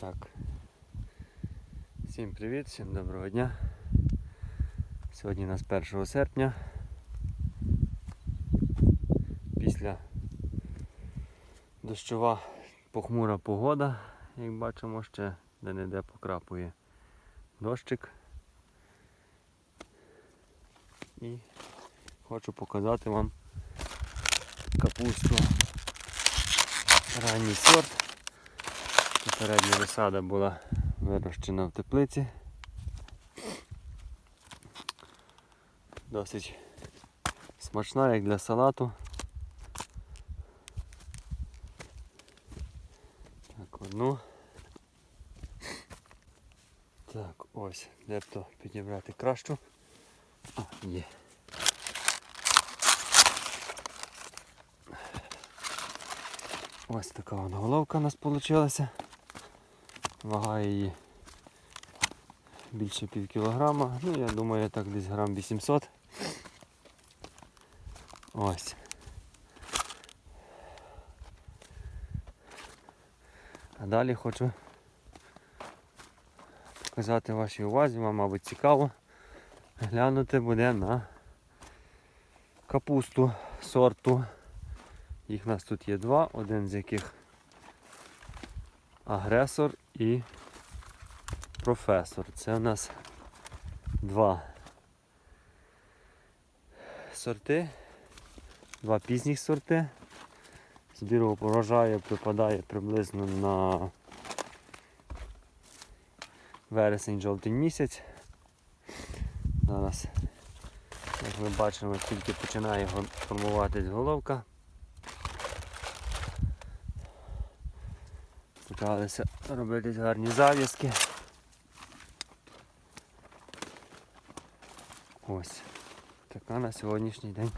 Так. Всім привіт, всім доброго дня. Сьогодні у нас 1 серпня. Після дощова похмура погода, як бачимо, ще де-не-де покрапує дощик. І хочу показати вам капусту ранній сорт. Попередня розсада була вирощена в теплиці. Досить смачна, як для салату. Так, одну. Так, ось, де б то підібрати кращу. А, є. Ось така вона головка у нас вийшла. Вага її більше пів кілограма. Ну, я думаю, так десь грам 800. Ось. А далі хочу показати вашій увазі, вам, мабуть, цікаво. Глянути буде на капусту сорту. Їх у нас тут є два, один з яких агресор і професор. Це у нас два сорти, два пізніх сорти. Збір урожаю припадає приблизно на вересень-жовтень місяць. Зараз, як ми бачимо, тільки починає формуватись головка. Старалися робити гарні зав'язки. Ось така на сьогоднішній день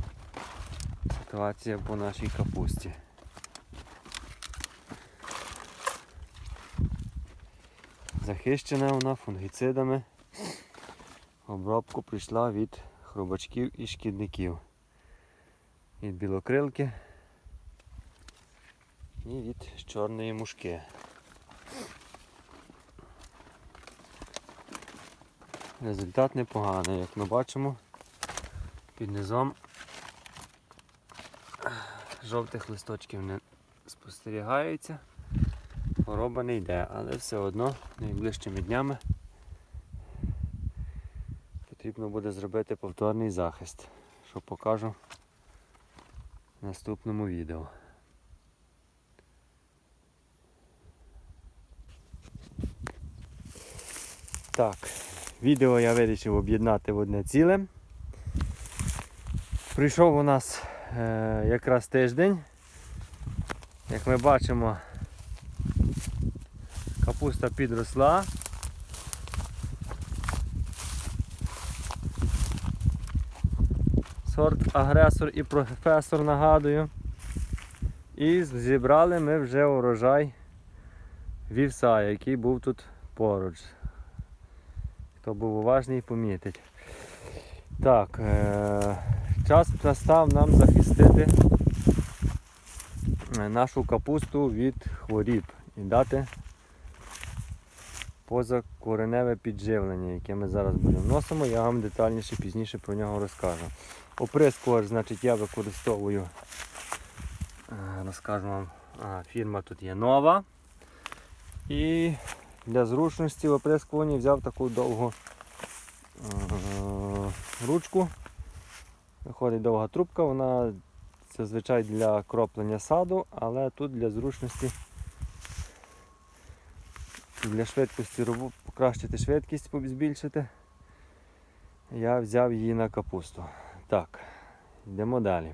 ситуація по нашій капусті. Захищена вона фунгіцидами. Обробку прийшла від хробачків і шкідників. Від білокрилки і від чорної мушки. Результат непоганий, як ми бачимо, під низом жовтих листочків не спостерігається, хвороба не йде, але все одно найближчими днями потрібно буде зробити повторний захист, що покажу в наступному відео. Так, відео я вирішив об'єднати в одне ціле. Прийшов у нас е, якраз тиждень. Як ми бачимо, капуста підросла. Сорт агресор і професор нагадую. І зібрали ми вже урожай вівса, який був тут поруч. Хто був уважний, помітить. Так, е- час настав нам захистити нашу капусту від хворіб і дати позакореневе підживлення, яке ми зараз будемо вносимо. Я вам детальніше пізніше про нього розкажу. Оприскувач, значить, я використовую, е, розкажу вам, фірма тут є нова. І для зручності в оприскуванні взяв таку довгу е, ручку. Виходить довга трубка, вона зазвичай для кроплення саду, але тут для зручності, для швидкості покращити швидкість, збільшити. Я взяв її на капусту. Так, йдемо далі.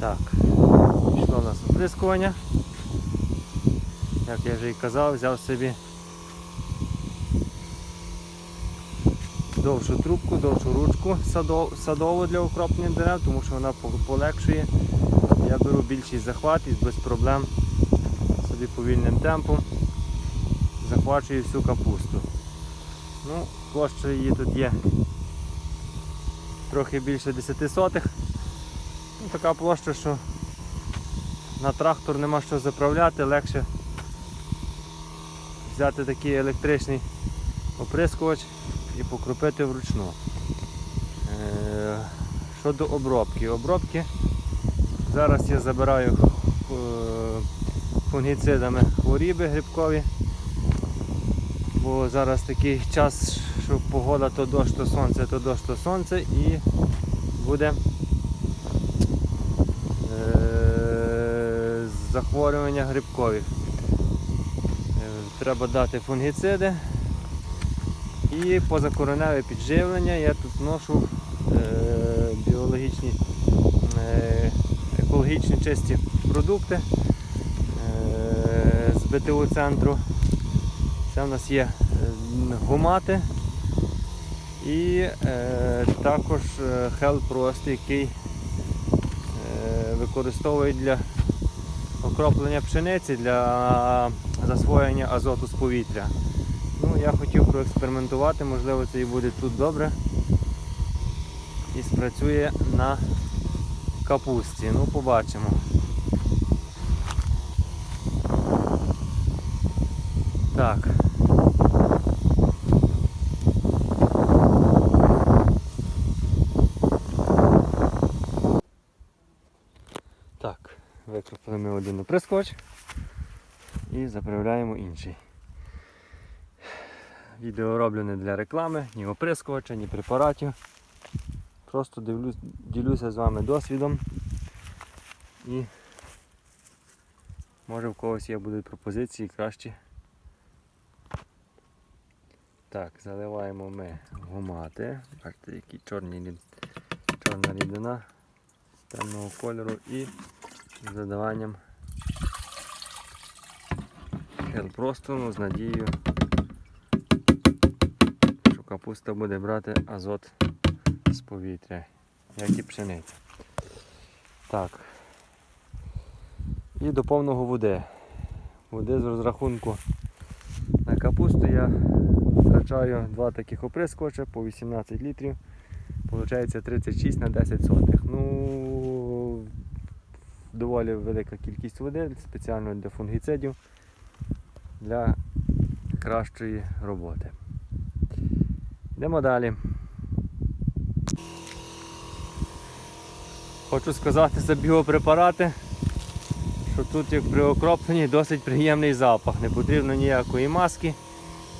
Так, пішло у нас оприскування. Як я вже і казав, взяв собі довшу трубку, довшу ручку садову для укроплення дерев, тому що вона полегшує. Я беру більший захват і без проблем собі повільним темпом захвачую всю капусту. Ну, площа її тут є трохи більше 10 сотих. Ну, така площа, що на трактор нема що заправляти, легше взяти такий електричний оприскувач і покропити вручну. Е, Щодо обробки. Обробки зараз я забираю е, фунгіцидами хворіби грибкові, бо зараз такий час, що погода то дощ, то сонце, то дощ, то сонце і буде е, захворювання грибкові. Треба дати фунгіциди і позакореневе підживлення. Я тут ношу е, біологічні, е, екологічні чисті продукти е, з БТУ центру. Це в нас є е, гумати і е, також е, Prost, який е, використовують для окроплення пшениці для засвоєння азоту з повітря. Ну, я хотів проекспериментувати, можливо це і буде тут добре. І спрацює на капусті. Ну, побачимо. Так. Так, викропили ми один оприскувач і заправляємо інший. Відео роблю не для реклами, ні оприскувача, ні препаратів. Просто дивлюсь, ділюся з вами досвідом і може в когось є будуть пропозиції кращі. Так, заливаємо ми гумати. Бачите, які чорні, чорна рідина темного кольору і з додаванням просто ну, з надією, що капуста буде брати азот з повітря, як і пшениця. Так. І до повного води. Води з розрахунку на капусту я втрачаю два таких оприскувача по 18 літрів. Получається 36 на 10 сотих. Ну, доволі велика кількість води, спеціально для фунгіцидів, для кращої роботи. Йдемо далі. Хочу сказати за біопрепарати, що тут як при окропленні досить приємний запах. Не потрібно ніякої маски,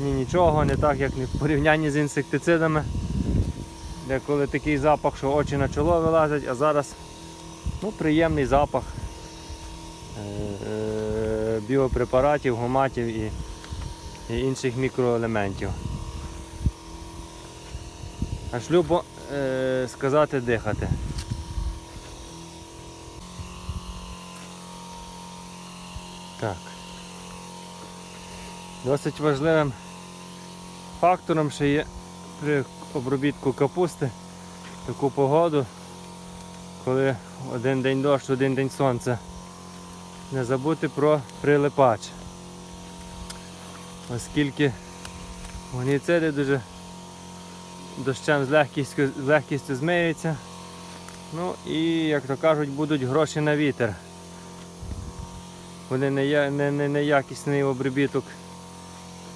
ні нічого, не так як в порівнянні з інсектицидами. Де коли такий запах, що очі на чоло вилазять, а зараз ну, приємний запах е, біопрепаратів, гуматів і, і інших мікроелементів. Аж любо е, сказати дихати. Так. Досить важливим фактором ще є при обробітку капусти таку погоду, коли один день дощ, один день сонце. Не забути про прилипач. Оскільки гуніциди дуже дощем з легкістю, з легкістю змиються. Ну і, як то кажуть, будуть гроші на вітер. Вони не, не, не, неякісний обробіток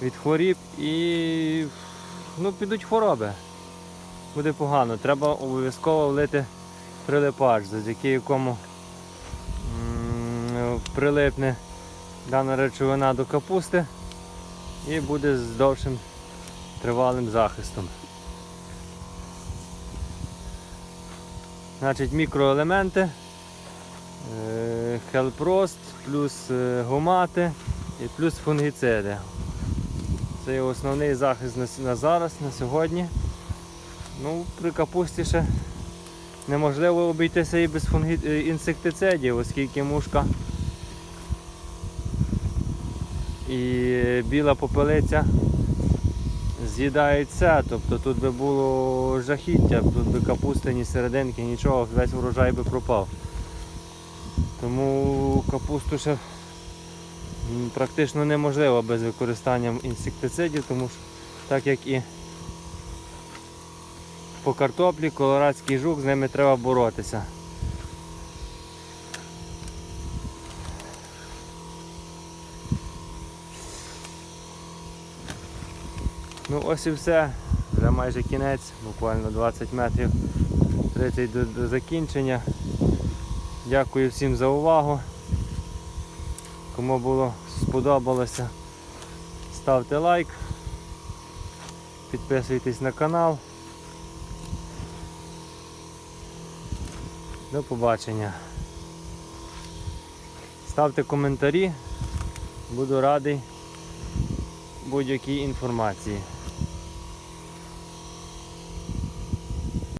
від хворіб і ну, підуть хвороби. Буде погано. Треба обов'язково влити прилипач, завдяки якому прилипне дана речовина до капусти і буде з довшим тривалим захистом. Значить, мікроелементи, е, хелпрост, плюс е, гумати і плюс фунгіциди. Це є основний захист на, зараз, на сьогодні. Ну, при капусті ще неможливо обійтися і без е, інсектицидів, оскільки мушка і біла попелиця з'їдають все. Тобто тут би було жахіття, тут би капусти, ні серединки, нічого, весь урожай би пропав. Тому капусту ще практично неможливо без використання інсектицидів, тому що так як і по картоплі, колорадський жук, з ними треба боротися. Ну ось і все. Вже майже кінець, буквально 20 метрів 30 до, до закінчення. Дякую всім за увагу. Кому було сподобалося, ставте лайк, підписуйтесь на канал. До побачення. Ставте коментарі. Буду радий будь-якій інформації.